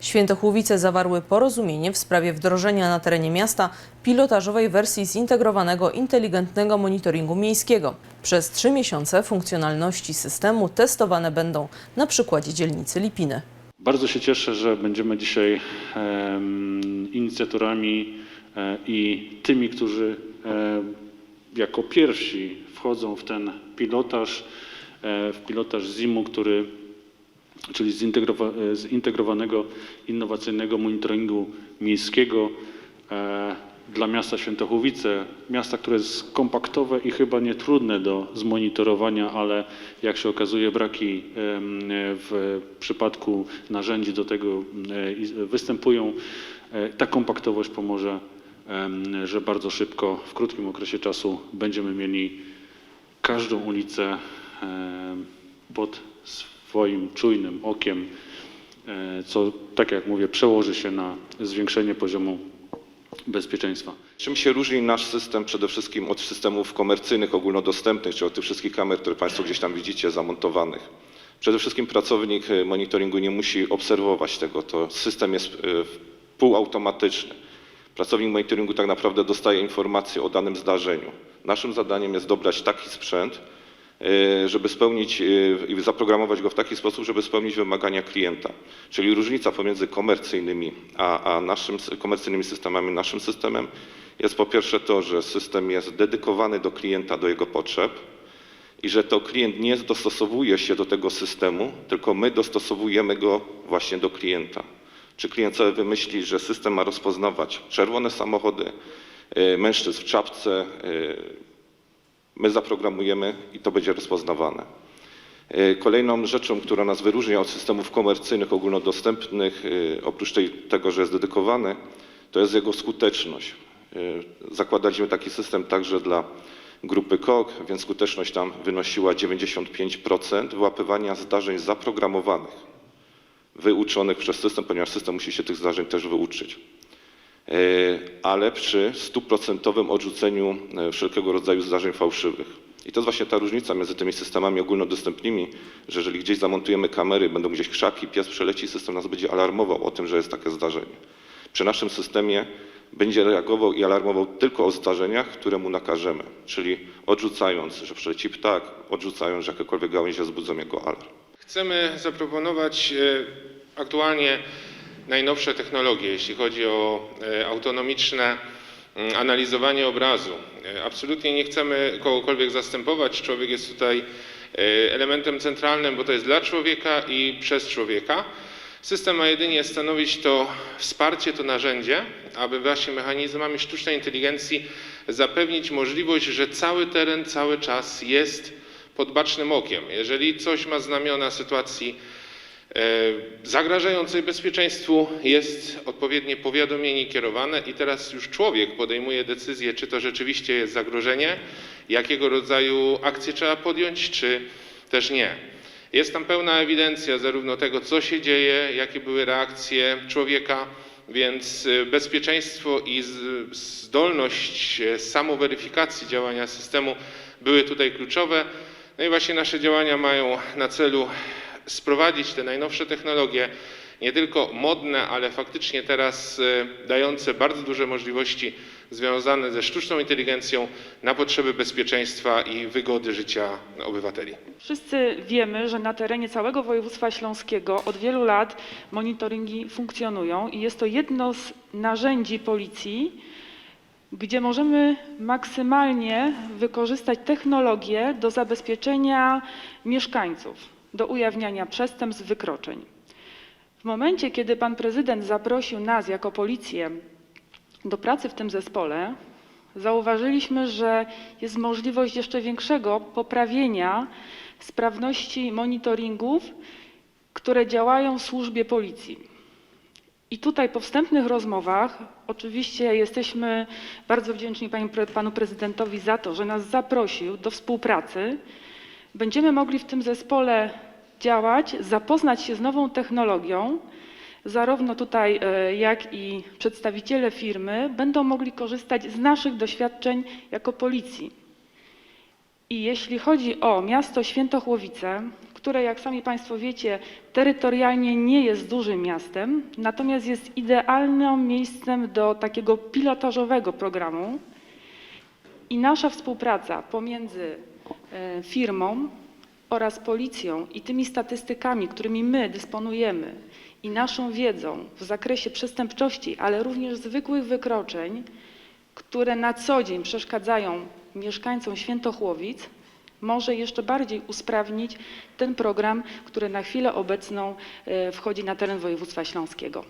Świętochłowice zawarły porozumienie w sprawie wdrożenia na terenie miasta pilotażowej wersji zintegrowanego inteligentnego monitoringu miejskiego. Przez trzy miesiące funkcjonalności systemu testowane będą na przykładzie dzielnicy Lipiny. Bardzo się cieszę, że będziemy dzisiaj inicjatorami e, i tymi, którzy e, jako pierwsi wchodzą w ten pilotaż, e, w pilotaż ZIM-u, który, czyli e, zintegrowanego innowacyjnego monitoringu miejskiego e, dla miasta Świętochłowice. Miasta, które jest kompaktowe i chyba nie trudne do zmonitorowania, ale jak się okazuje braki w przypadku narzędzi do tego e, występują. Ta kompaktowość pomoże, że bardzo szybko, w krótkim okresie czasu będziemy mieli każdą ulicę pod swoim czujnym okiem, e, co, tak jak mówię, przełoży się na zwiększenie poziomu bezpieczeństwa. Czym się różni nasz system przede wszystkim od systemów komercyjnych, ogólnodostępnych, czy od tych wszystkich kamer, które Państwo gdzieś tam widzicie zamontowanych? Przede wszystkim pracownik e, monitoringu nie musi obserwować tego, to system jest e, półautomatyczny. Pracownik monitoringu tak naprawdę dostaje informacje o danym zdarzeniu. Naszym zadaniem jest dobrać taki sprzęt, żeby spełnić e, i zaprogramować go w taki sposób, żeby spełnić wymagania klienta. Czyli różnica pomiędzy komercyjnymi a, a naszym, komercyjnymi systemami, naszym systemem jest po pierwsze to, że system jest dedykowany do klienta, do jego potrzeb i że to klient nie dostosowuje się do tego systemu, tylko my dostosowujemy go właśnie do klienta. Czy klient sobie wymyśli, że system ma rozpoznawać czerwone samochody, e, mężczyzn w czapce, my zaprogramujemy i to będzie rozpoznawane. E, Kolejną rzeczą, która nas wyróżnia od systemów komercyjnych, ogólnodostępnych, e, oprócz tej, tego, że jest dedykowany, to jest jego skuteczność. E, Zakładaliśmy taki system także dla grupy KOK, więc skuteczność tam wynosiła 95% wyłapywania zdarzeń zaprogramowanych, wyuczonych przez system, ponieważ system musi się tych zdarzeń też wyuczyć. E, ale przy stuprocentowym odrzuceniu e, wszelkiego rodzaju zdarzeń fałszywych. I to jest właśnie ta różnica między tymi systemami ogólnodostępnymi, że jeżeli gdzieś zamontujemy kamery, będą gdzieś krzaki, pies przeleci, system nas będzie alarmował o tym, że jest takie zdarzenie. Przy naszym systemie będzie reagował i alarmował tylko o zdarzeniach, które mu nakażemy, czyli odrzucając, że przeleci ptak, odrzucając, że jakiekolwiek gałęzie wzbudzą jego alarm. Chcemy zaproponować e, aktualnie najnowsze technologie, jeśli chodzi o e, autonomiczne mm, analizowanie obrazu. E, Absolutnie nie chcemy kogokolwiek zastępować. Człowiek jest tutaj e, elementem centralnym, bo to jest dla człowieka i przez człowieka. System ma jedynie stanowić to wsparcie, to narzędzie, aby właśnie mechanizmami sztucznej inteligencji zapewnić możliwość, że cały teren cały czas jest pod bacznym okiem. Jeżeli coś ma znamiona sytuacji zagrażającej bezpieczeństwu, jest odpowiednie powiadomienie kierowane i teraz już człowiek podejmuje decyzję, czy to rzeczywiście jest zagrożenie, jakiego rodzaju akcje trzeba podjąć, czy też nie. Jest tam pełna ewidencja zarówno tego, co się dzieje, jakie były reakcje człowieka, więc e, bezpieczeństwo i zdolność e, samoweryfikacji działania systemu były tutaj kluczowe. No i właśnie nasze działania mają na celu sprowadzić te najnowsze technologie, nie tylko modne, ale faktycznie teraz e, dające bardzo duże możliwości związane ze sztuczną inteligencją na potrzeby bezpieczeństwa i wygody życia obywateli. Wszyscy wiemy, że na terenie całego województwa śląskiego od wielu lat monitoringi funkcjonują i jest to jedno z narzędzi policji, gdzie możemy maksymalnie wykorzystać technologię do zabezpieczenia mieszkańców, do ujawniania przestępstw, wykroczeń. W momencie, kiedy pan prezydent zaprosił nas jako policję do pracy w tym zespole, zauważyliśmy, że jest możliwość jeszcze większego poprawienia sprawności monitoringów, które działają w służbie policji. I tutaj po wstępnych rozmowach, oczywiście jesteśmy bardzo wdzięczni panu, pre- panu prezydentowi za to, że nas zaprosił do współpracy. Będziemy mogli w tym zespole działać, zapoznać się z nową technologią. Zarówno tutaj, e, jak i przedstawiciele firmy będą mogli korzystać z naszych doświadczeń jako policji. I jeśli chodzi o miasto Świętochłowice, które jak sami Państwo wiecie, terytorialnie nie jest dużym miastem, natomiast jest idealnym miejscem do takiego pilotażowego programu. I nasza współpraca pomiędzy e, firmą oraz policją i tymi statystykami, którymi my dysponujemy i naszą wiedzą w zakresie przestępczości, ale również zwykłych wykroczeń, które na co dzień przeszkadzają mieszkańcom Świętochłowic, może jeszcze bardziej usprawnić ten program, który na chwilę obecną e, wchodzi na teren województwa śląskiego.